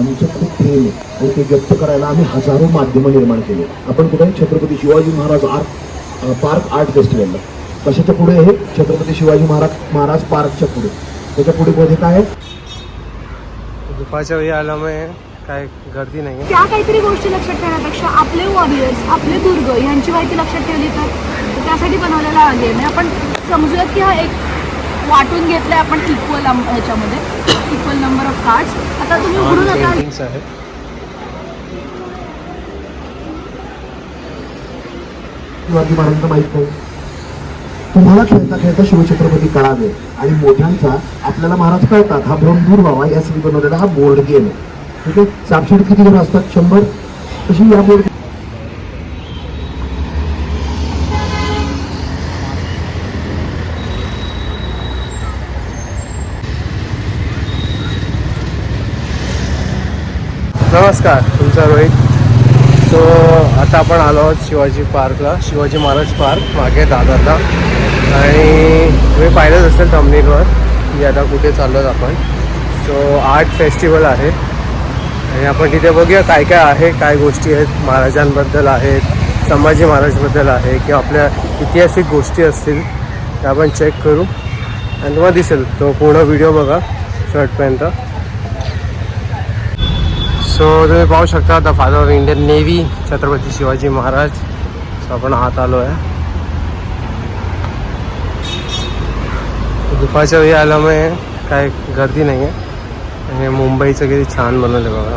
आमचं खूप प्रेम आणि ते व्यक्त करायला आम्ही हजारो माध्यमं निर्माण केले. आपण कुठे? Chhatrapati Shivaji Maharaj art park art फेस्टिवलला. कशाच्या पुढे आहे छत्रपती शिवाजी महाराज महाराज पार्कच्या पुढे. त्याच्या पुढे मध्ये काय आहे? दुपारच्या वेळी आल्यामुळे काय गर्दी नाही आहे त्या काहीतरी गोष्टी लक्षात ठेवण्यापेक्षा आपले वॉरियर्स आपले दुर्ग यांची माहिती लक्षात ठेवली तर त्यासाठी बनवलेला हा आहे आपण समजूयात की हा एक वाटून घेतलाय आपण इक्वल ह्याच्यामध्ये इक्वल नंबर ऑफ कार्ड्स आता तुम्ही उघडू नका शिवाजी माहीत नाही तुम्हाला खेळता खेळता शिवछत्रपती कळावे आणि मोठ्यांचा आपल्याला महाराज कळतात हा भ्रम दूर व्हावा यासाठी बनवलेला हा बोर्ड गेम आहे. ठीक आहे? सापशीट किती जण असतात? शंभर? तशी या बोर्ड नमस्कार तुमचा रोहित. सो आता आपण आलो आहोत शिवाजी पार्कला. शिवाजी महाराज पार्क मागे दादरला. आणि तुम्ही पाहिलंच असेल थंबनेलवर की आता कुठे चाललो आहोत आपण. सो आर्ट फेस्टिवल आहे. आणि आपण तिथे बघूया काय काय आहे काय गोष्टी आहेत महाराजांबद्दल आहेत संभाजी महाराजबद्दल आहे किंवा आपल्या ऐतिहासिक गोष्टी असतील त्या आपण चेक करू. आणि तुम्हाला दिसेल तो पूर्ण व्हिडिओ बघा शर्टपर्यंत सो तुम्ही पाहू शकता the father of Indian navy Chhatrapati Shivaji Maharaj. So आपण आत आलो आहे. दुपारच्या वेळी आल्यामुळे काय गर्दी नाही आहे आणि मुंबईचं किती छान बनवलं बघा.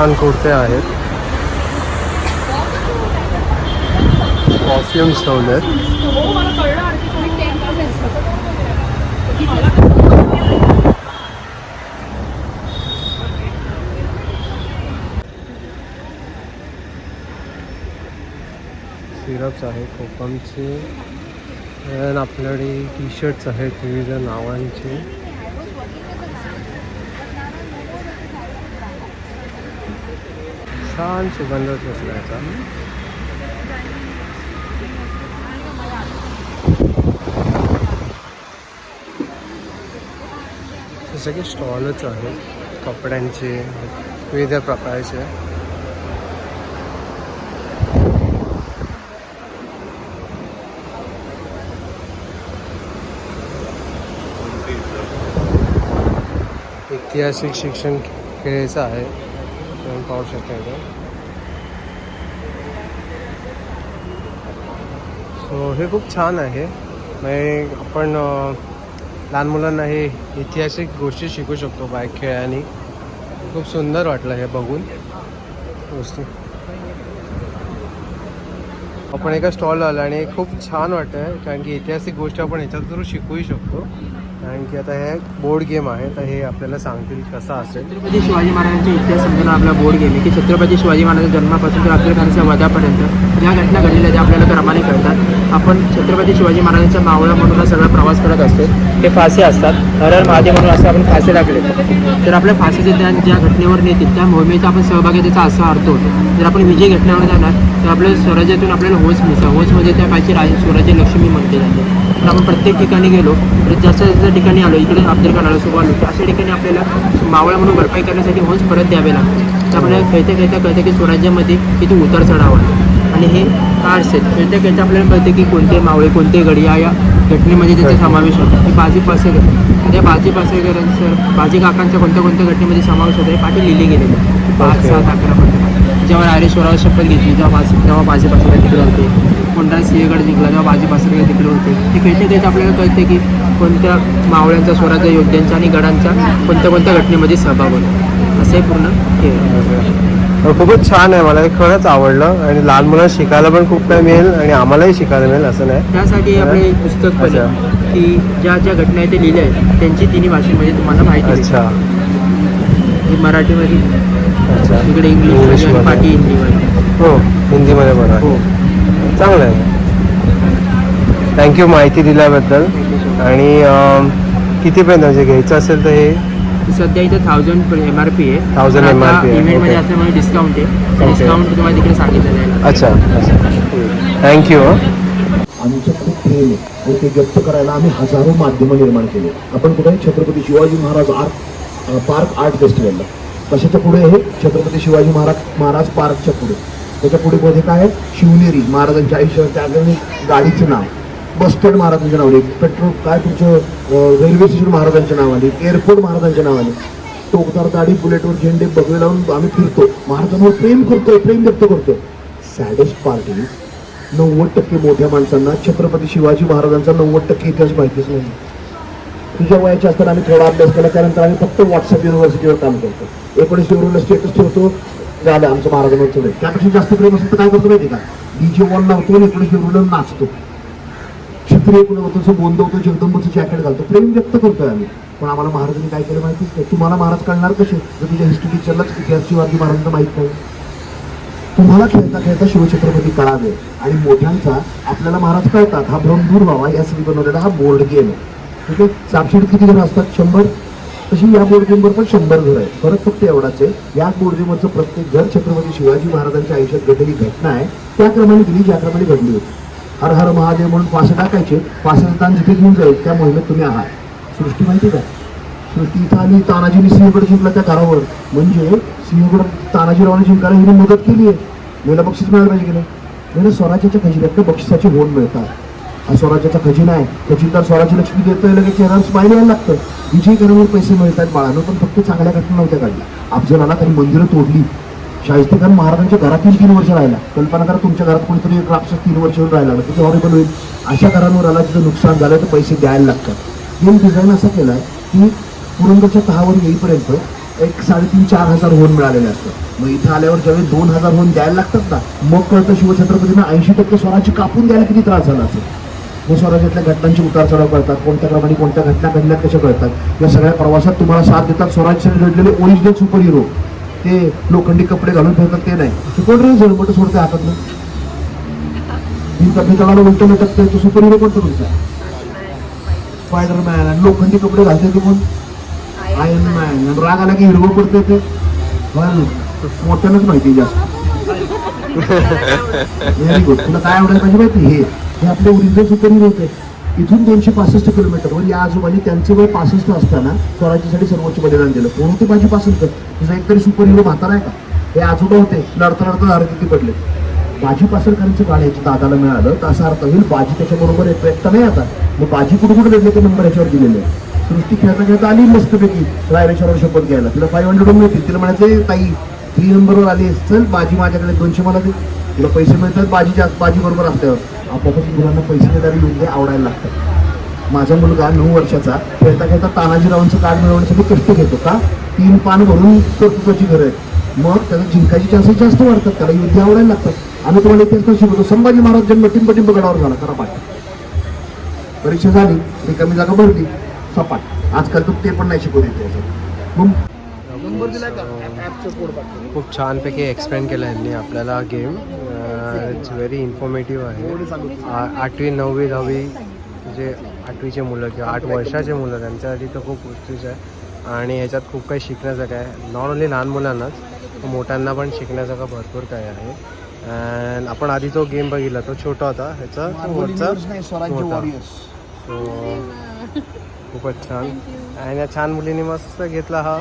छान कुर्ते आहेत. परफ्युम्स ठेवले सिरप्स आहेत कोकमचे आणि आपल्याकडे टी शर्ट्स आहेत विविध नावांचे. छान सुगंध सुटण्याचा हे सगळे स्टॉलच आहेत कपड्यांचे विविध प्रकारचे. ऐतिहासिक शिक्षण खेळायचं आहे. आपण पाहू शकता इथे. सो हे खूप छान आहे. म्हणजे आपण लहान मुलांना हे ऐतिहासिक गोष्टी शिकू शकतो बाईक खेळाने खूप सुंदर वाटलं हे बघून. गोष्टी आपण एका स्टॉल आला आणि खूप छान वाटतं आहे कारण की ऐतिहासिक गोष्टी आपण ह्याच्यातून शिकूही शकतो. कारण की आता हे बोर्ड गेम आहे तर हे आपल्याला सांगतील कसा असेल. छत्रपती शिवाजी महाराजांचा इतिहास समजून आपला बोर्ड गेम आहे की छत्रपती शिवाजी महाराजांच्या जन्मापासून तर अफजलखानच्या वधापर्यंत ज्या घटना घडलेल्या त्या आपल्याला क्रमाने कळतात. आपण छत्रपती शिवाजी महाराजांच्या मावळा म्हणून हा सगळा प्रवास करत असतो. ते फासे असतात हर महादेव म्हणून असं आपण फासे लागले. तर आपल्या फासेचे ज्ञान ज्या घटनेवर नेतील त्या मोहिमेचा आपण सहभागी त्याचा असा अर्थ होतो. जर आपण विजय घटनेवर जाणार तर आपल्या स्वराज्यातून आपल्याला होस मिळतं. होसमध्ये त्या पाहिजे राज स्वराज्य लक्ष्मी म्हणते जाते तर आपण प्रत्येक ठिकाणी गेलो तर जास्त जास्त ठिकाणी आलो इकडे खान आलो सुभान आलो अशा ठिकाणी आपल्याला मावळा म्हणून भरपाई करण्यासाठी होस परत द्यावे लागते. तर आपल्याला खेळता खेळता कळतं की स्वराज्यामध्ये किती उतार चढाव आहे. आणि हे कार्ड्स आहेत. खेळता खेळता आपल्याला कळते की कोणते मावळे कोणते गडी या या घटनेमध्ये त्याचा समावेश होतो. ही बाजी पासेकर. त्या बाजी पासेकरांचं बाजी काकांच्या कोणत्या कोणत्या घटनेमध्ये समावेश होतो हे पाठी लिहिले गेलेले. पाच. सात अकरा जेव्हा रायरेश्वरावर शपथ घेतली जेव्हा बाजी तेव्हा बाजी पासेकर तिकडे होते. कोणता सिंहगड जिंकला तेव्हा बाजी पासेकर तिकडे होते. ते खेळता खेळता आपल्याला कळते की कोणत्या मावळ्यांचा स्वराज्य योद्ध्यांच्या आणि गडांच्या कोणत्या कोणत्या घटनेमध्ये सहभाग होतो. असं हे पूर्ण खेळ. खूपच छान आहे. मला हे खरंच आवडलं आणि लहान मुलांना शिकायला पण खूप काही मिळेल आणि आम्हालाही शिकायला मिळेल असं नाही. त्यासाठी आपले पुस्तक की ज्या ज्या घटना आहे ते लिहिले आहेत त्यांची तिन्ही भाषेमध्ये तुम्हाला माहिती. अच्छा. ही मराठीमध्ये अच्छा. तिकडे इंग्लिशमध्ये. आणि हिंदीमध्ये. हो हिंदीमध्ये आहे हो. चांगलं आहे. थँक्यू माहिती दिल्याबद्दल. आणि कितीपर्यंत म्हणजे घ्यायचं असेल तर हे? सध्या इथे थाउजंड एम आर पी आहे. 1000 MRP आहे, इव्हेंटमध्ये okay. असल्यामुळे डिस्काउंट आहे. Okay. डिस्काउंट तुम्हाला तिकडे सांगितलेलं आहे अच्छा. अच्छा थँक्यू आमचं खूप प्रेम आहे. आणि ते व्यक्त करायला आम्ही हजारो माध्यमं निर्माण केली. आपण कुठे Chhatrapati Shivaji Maharaj art park art फेस्टिवलला कशाच्या पुढे आहे? छत्रपती शिवाजी महाराज महाराज पार्कच्या पुढे. त्याच्या पुढे मध्ये काय आहे? शिवनेरी महाराजांच्या आयुष्यात त्या गाडीचं नाव. बस स्टँड महाराजांच्या नावाने पेट्रोल काय तुमचं रेल्वे स्टेशन महाराजांच्या नावाने एअरपोर्ट महाराजांच्या नावाने टोकदार दाढी बुलेटवर झेंडे बगवे लावून आम्ही फिरतो. महाराजांवर प्रेम करतोय प्रेम व्यक्त करतोय. सॅडेस्ट पार्टी नव्वद टक्के मोठ्या माणसांना छत्रपती शिवाजी महाराजांचा नव्वद टक्के इतिहास माहितीच नाही. तुझ्या वयाचे असताना आम्ही थोडा अभ्यास केला त्यानंतर आम्ही फक्त व्हॉट्सअप युनिव्हर्सिटीवर काम करतो. एकोणीस फेब्रुवारीला स्टेटस ठेवतो. झालं आमचं महाराजांवर चढे त्यापेक्षा जास्त प्रेम असेल तर काय करतो माहिती का? डीजे वन लावतो आणि एकोणीस फेब्रुवारीला नाचतो. क्षत्रिय कुलवतो गोंदवतो जगदंबचं जॅकेट घालतो. प्रेम व्यक्त करतोय आम्ही. पण आम्हाला महाराजांनी काय केलं माहितीच नाही तुम्हाला महाराज कळणार कसे? जर तुझ्या हिस्ट्री टीचरलाच इतिहास शिवाजी महाराजांना माहीत नाही. तुम्हाला खेळता खेळता शिवछत्रपती कळावे आणि मोठ्यांचा आपल्याला महाराज कळतात. हा भ्रम दूर व्हावा यासाठी बनवलेला हा बोर्ड गेम आहे म्हणजे ठीक आहे किती घर असतात? शंभर? तशी या बोर्ड गेमवर पण शंभर घर आहेत. फरक फक्त एवढाच आहे या बोर्ड गेमवरचं प्रत्येक घर छत्रपती शिवाजी महाराजांच्या आयुष्यात घडलेली घटना आहे त्या क्रमाने दिली ज्या क्रमाने घडली होती. हर हर महादेव म्हणून फासे टाकायचे फासेचं ताण जिथे घेऊन जाईल त्या मोहिमेत तुम्ही आहात. सृष्टी माहिती का? सृष्टी इथं आली तानाजीने सिंहगड जिंकला त्या घरावर म्हणजे सिंहगड तानाजीरावाने जिंकायला हिने मदत केली आहे. मेला बक्षीस मिळायला पाहिजे की नाही? स्वराज्याच्या खजिन्यात बक्षिसाचे होण मिळतात. हा स्वराज्याचा खजिना आहे. खजिनदार स्वराज्य लक्ष्मी देतोय लगेच चेहऱ्यावर स्माईल यायला लागतं विजय करावर पैसे मिळतात बाळानं पण फक्त चांगल्या घटना नव्हत्या काढल्या अफजल आला काही मंदिरं तोडली. शाहिस्ते खान महाराजांच्या घरातील तीन वर्ष राहिला. कल्पना करा तुमच्या घरात कोणीतरी एक राक्षस तीन वर्ष येऊन राहिला ना किती हॉरेबल होईल. अशा घरांवर आला तिथं नुकसान झालं तर पैसे द्यायला लागतात. गेम डिझाईन केलं आहे की पुरंदरच्या तहावर येईपर्यंत एक साडेतीन चार हजार होऊन मिळालेले असतात. मग इथं आल्यावर ज्यावेळी दोन हजार होऊन द्यायला लागतात ना मग कळतं शिवछत्रपतींना ऐंशी टक्के स्वराज्य कापून द्यायला किती त्रास झाला असेल. मग स्वराज्यातल्या घटनांची उतार चढाव करतात कोणत्या क्रमाने कोणत्या घटना घडल्या कशा कळतात या सगळ्या प्रवासात तुम्हाला साथ देतात. स्वराज्याने जोडलेले ओरिजिनल सुपर हिरो ते लोखंडी कपडे घालून फिरतात ते नाही. ते कोण रे? झळमट सोडते हातातलं मी तब्येताला उलट लटकतोय तो सुपर हिरो कोणतं तुमचा? स्पायडरमॅन आणि लोखंडी कपडे घालते ते कोण? आयन मॅन आणि राग आला की हिरवं पडते ते? मोठ्यानंच माहिती जास्त. व्हेरी गुड तुला काय आवडायला पाहिजे माहिती? हे. हे आपले ओरिजिनल सुपर होते इथून दोनशे पासष्ट किलोमीटरवर म्हणजे या आजोबांनी त्यांचे वय पासष्ट असताना स्वराज्यासाठी सर्वोच्च बलिदान दिलं. कोण होते माझी पासष्ट? तुझा एकतरी सुपर हिरो म्हातारा आहे का? हे आजोबा होते. लढता लढता धार पडले. बाजी पासरकरांचं गाड याच्या दादाला मिळालं. तर असा अर्थ होईल बाजी त्याच्याबरोबर येतो एकटा नाही आता. मग बाजी कुठे कुठे भेटले ते नंबर याच्यावर दिलेले आहे. सृष्टी खेळता खेळता आली मस्तपैकी. रायरेश्वरावर शपथ घ्यायला. तिला फाईव्ह हंड्रेड मिळतील. तिला म्हणायचं ताई थ्री नंबरवर आली चल बाजी माझ्याकडे दोनशे मला दे. तुला पैसे मिळतात बाजी जास्त बाजी बरोबर असल्यावर आपोआपच मुलांना पैसे देणारे युद्ध आवडायला लागतात. माझा मुलगा नऊ वर्षाचा खेळता खेळता तानाजीरावांचं कार्ड मिळवण्यासाठी कष्ट घेतो का? तीन पान भरून कर्तृत्वाची घर आहे मग त्याला जिंकायचे चान्सेस जास्त वाढतात त्याला युद्ध आवडायला लागतात. आम्ही तुम्हाला इतिहास पण शिकवतो. संभाजी महाराज जन्म टिंबटिंब गडावर झाला खरा पाठ. परीक्षा झाली रिकामी जागा भरली सपाट. आजकाल तर ते पण नाही शिकवत इतिहासात. मग नंबर दिलाय का? खूप छानपैकी एक्सप्लेन केलं यांनी आपल्याला गेम इट्स व्हेरी इन्फॉर्मेटिव्ह आहे. आठवी नववी दहावी जे आठवीचे मुलं किंवा आठ वर्षाचे मुलं त्यांच्यासाठी तर खूप उत्कृष्ट आहे. आणि ह्याच्यात खूप काही शिकण्यासारखं आहे. नॉट ओन्ली लहान मुलांनाच मोठ्यांना पण शिकण्यासारखं भरपूर काही आहे. अँड आपण आधी जो गेम बघितला तो छोटा होता. ह्याचा वरचा सो खूपच छान. आणि या छान मुलीने मस्त घेतला हा.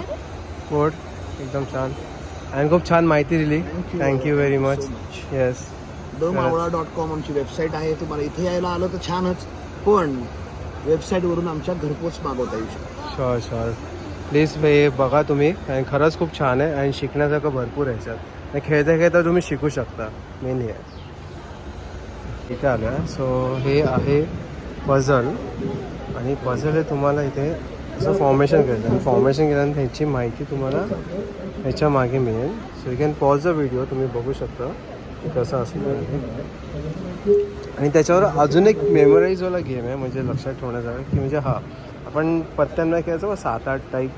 बोर्ड एकदम छान. आणि खूप छान माहिती दिली. Thank you very much yes the Mavala dot com आमची वेबसाईट आहे. तुम्हाला इथे यायला आलं तर छानच. पण वेबसाईटवरून आमच्या घरपोच मागवता येऊ शकतो. शुअर शुअर प्लीज हे बघा तुम्ही. आणि खरंच खूप छान आहे. आणि शिकण्यासारखं भरपूर आहे याच्यात आणि खेळता खेळता तुम्ही शिकू शकता. मेन हे आहे. इथे आलो सो हे आहे पझल आणि पझल हे तुम्हाला इथे असं फॉर्मेशन करायचं आणि फॉर्मेशन केल्यानंतर ह्याची माहिती तुम्हाला ह्याच्या मागे मिळेल. So you can pause the video तुम्ही बघू शकता कसं असतं आणि त्याच्यावर अजून एक मेमोराईजवाला गेम आहे म्हणजे लक्षात ठेवण्याचा की म्हणजे हा आपण पत्त्यांना खेळायचं सात आठ टाईप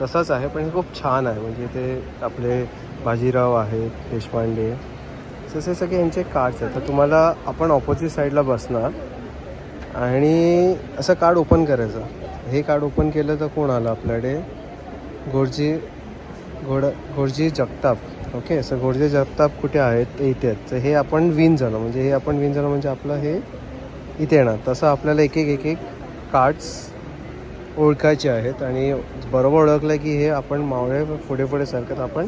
तसंच आहे पण हे खूप छान आहे. म्हणजे ते आपले बाजीराव आहेत देशपांडे. तसे सगळे यांचे कार्ड्स आहेत. तर तुम्हाला आपण ऑपोजिट साईडला बसणार आणि असं कार्ड ओपन करायचं. हे कार्ड ओपन केलं तर कोण आलं आपल्याकडे? गोडजी गोड गोडजी जगताप. ओके सर गोडजी जगताप कुठे आहेत? ते इथे. आहेत तर हे आपण विन झालं. म्हणजे हे आपण विन झालं म्हणजे आपलं हे इथे येणार. तसं आपल्याला एक एक एक एक कार्ड्स ओळखायचे आहेत. आणि बरोबर ओळखलं की हे आपण मावळे पुढे पुढे सरकत आपण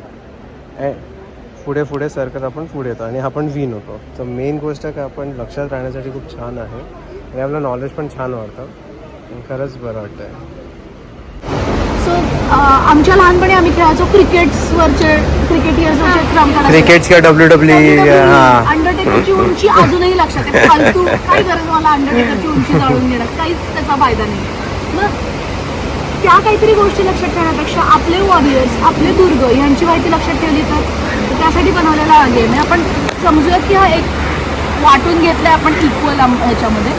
पुढे पुढे सरकत आपण पुढे येतो. आणि आपण विन होतो. तर मेन गोष्ट काय आपण लक्षात राहण्यासाठी खूप छान आहे. आणि आपलं नॉलेज पण छान वाटतं खरंच बरं वाटतं आहे सो आमच्या लहानपणी आम्ही खेळायचो क्रिकेट्सवरचे क्रिकेटियर्सवरचे क्रम काढायचो. क्रिकेट किंवा डब्ल्यू डब्ल्यू हां. अंडरटेकरची उंची अजूनही लक्षात आहे. फालतू काय गरज मला अंडरटेकरची उंची जाळून घेण्यात काहीच त्याचा फायदा नाही. मग त्या काहीतरी गोष्टी लक्षात ठेवण्यापेक्षा आपले वॉरियर्स आपले दुर्ग यांची माहिती लक्षात ठेवली तर त्यासाठी बनवलेला गेम आहे. आपण समजूयात की हा एक वाटून घेतलाय आपण इक्वल ह्याच्यामध्ये.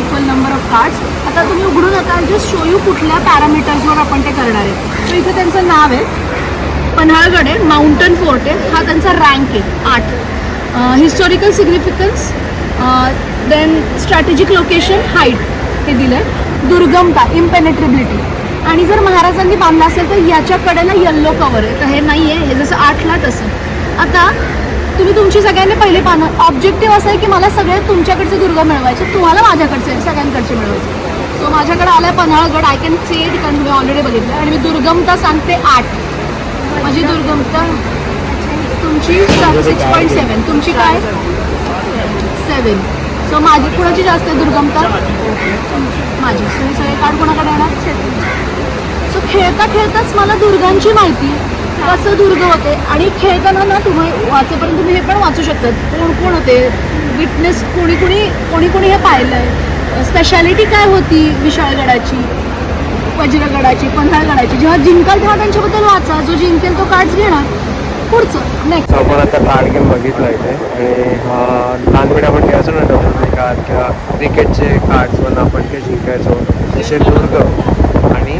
इक्वल नंबर ऑफ कार्ड्स आता तुम्ही उघडून आता जस्ट शो यू कुठल्या पॅरामीटर्सवर आपण ते करणार आहे. सो इथे त्यांचं नाव आहे. पन्हाळगड आहे माउंटन फोर्ट आहे. हा त्यांचा रँक आहे आठ. Historical significance then strategic location height हे दिलं आहे दुर्गमता इम्पेनेट्रेबिलिटी आणि जर महाराजांनी बांधला असेल तर याच्याकडे ना येल्लो कवर आहे. तर हे नाही आहे हे जसं आठला तसं. आता तुम्ही तुमची सगळ्यांनी पहिले पानं ऑब्जेक्टिव्ह असं आहे की मला सगळे तुमच्याकडचे दुर्ग मिळवायचे तुम्हाला माझ्याकडचे सगळ्यांकडचे मिळवायचे. सो माझ्याकडे आलाय Panhalgad I can say it कारण मी ऑलरेडी बघितलं आणि मी दुर्गमता सांगते आठ. माझी दुर्गमता तुमची सिक्स पॉईंट सेवन तुमची काय? सेवन सो माझी कुणाची जास्त आहे दुर्गमता? माझी. सो सगळे कार्ड कोणाकडे येणार? सो खेळता खेळताच मला दुर्गांची माहिती कसं दुर्ग होते आणि खेळताना ना तुम्ही वाचेपर्यंत तुम्ही हे पण वाचू शकतात. कोण कोण होते? विटनेस कोणी कोणी कोणी कोणी हे पाहिलं आहे स्पेशालिटी काय होती विशाळगडाची? वज्रगडाची पन्हाळगडाची जेव्हा जिंकाल तेव्हा त्यांच्याबद्दल वाचा. जो जिंकेल तो कार्ड्स घेणार. पुढचं नेक्स्ट आपण आता कार्ड गेम बघितला इथे. आणि हा लहानपणी आपण खेळायचो ना डॉक्टर कार्ड किंवा क्रिकेटचे कार्ड्स म्हणून आपण ते जिंकायचो. जसे दुर्ग. आणि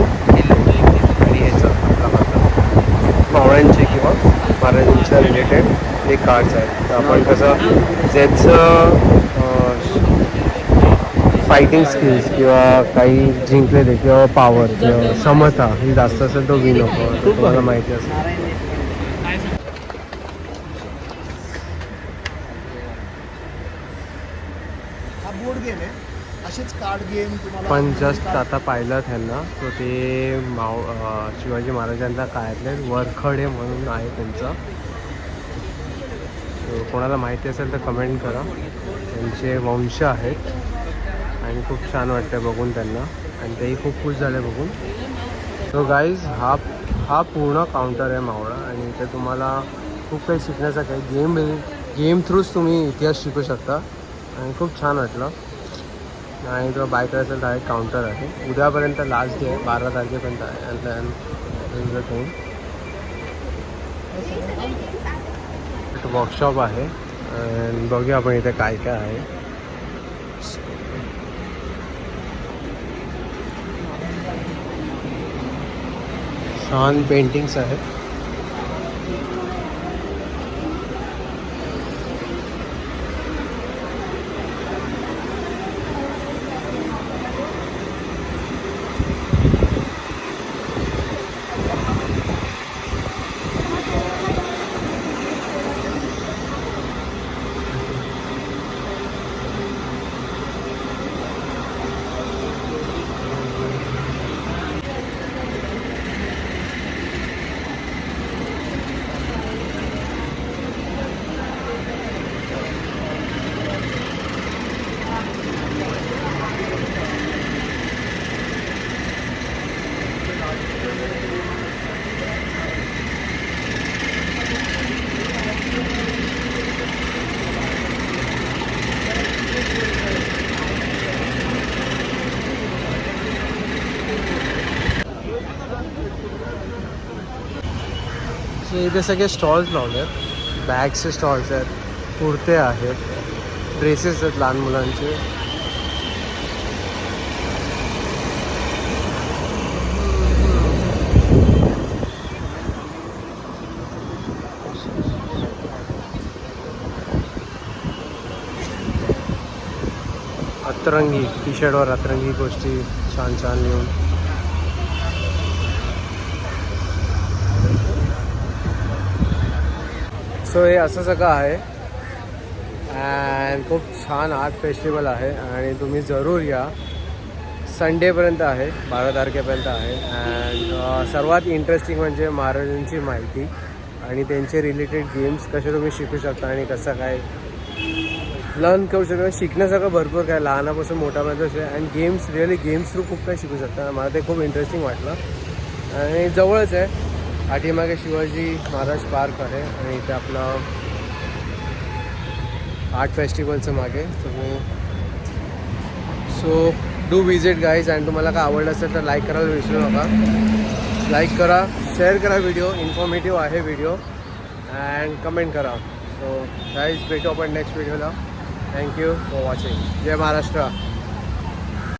ह्याचं आपला म्हणतात मावळ्यांचे किंवा महाराजांच्या रिलेटेड हे कार्ड्स आहेत. तर आपण कसं ज्याचं फायटिंग स्किल्स किंवा काही जिंकलेले किंवा पॉवर किंवा क्षमता ही जास्त असेल तो विन होतो. तुम्हाला माहिती असेल हा बोर्ड गेम आहे असेच कार्ड गेम तुम्हाला पण जस्ट आता पाहिलं त्यांना तो ते माव शिवाजी महाराजांच्या काळातले वरखडे म्हणून आहे त्यांचं. कोणाला माहिती असेल तर कमेंट करा. त्यांचे वंश आहेत. आणि खूप छान वाटतं बघून त्यांना. आणि तेही खूप खुश झाले बघून. सो गाईज हा हा पूर्ण काउंटर आहे मावळा. आणि इथे तुम्हाला खूप काही शिकण्याचं आहे. गेम गेम थ्रूच तुम्ही इतिहास शिकू शकता. आणि खूप छान वाटलं. आणि तो बाय करायचं डायरेक्ट काउंटर आहे. उद्यापर्यंत लास्ट डे बारा तारखेपर्यंत आहे. थिंग वर्कशॉप आहे. बघूया आपण इथे काय काय आहे. छान पेंटिंग्स आहेत इथे सगळे स्टॉल्स लावले आहेत बॅग्सचे स्टॉल्स आहेत कुर्ते आहेत ड्रेसेस आहेत लहान मुलांचे. अतरंगी टी शर्टवर अतरंगी गोष्टी छान छान लिहून. सो हे असं सगळं आहे. अँड खूप छान आर्ट फेस्टिवल आहे. आणि तुम्ही जरूर या. संडेपर्यंत आहे. बारा तारखेपर्यंत आहे. अँड uh, सर्वात इंटरेस्टिंग म्हणजे महाराजांची माहिती आणि त्यांचे रिलेटेड गेम्स कसे तुम्ही शिकू शकता आणि कसं काय लर्न करू शकता. शिकण्यासारखं भरपूर काय. लहानापासून मोठ्यापर्यंत असे. आणि गेम्स रिअली गेम्स थ्रू खूप काही शिकू शकता. मला ते खूप इंटरेस्टिंग वाटलं. आणि जवळच आहे. पाठीमागे शिवाजी महाराज पार्क आहे आणि इथे आपलं आर्ट फेस्टिवलचं मागे. तुम्ही सो डू विजिट गाईज आणि तुम्हाला काय आवडलं असेल तर लाईक करायला विसरू नका. लाईक करा शेअर करा व्हिडिओ इन्फॉर्मेटिव्ह आहे व्हिडिओ अँड कमेंट करा. सो गाईज भेटू आपण नेक्स्ट व्हिडिओला थँक्यू फॉर वॉचिंग जय महाराष्ट्र.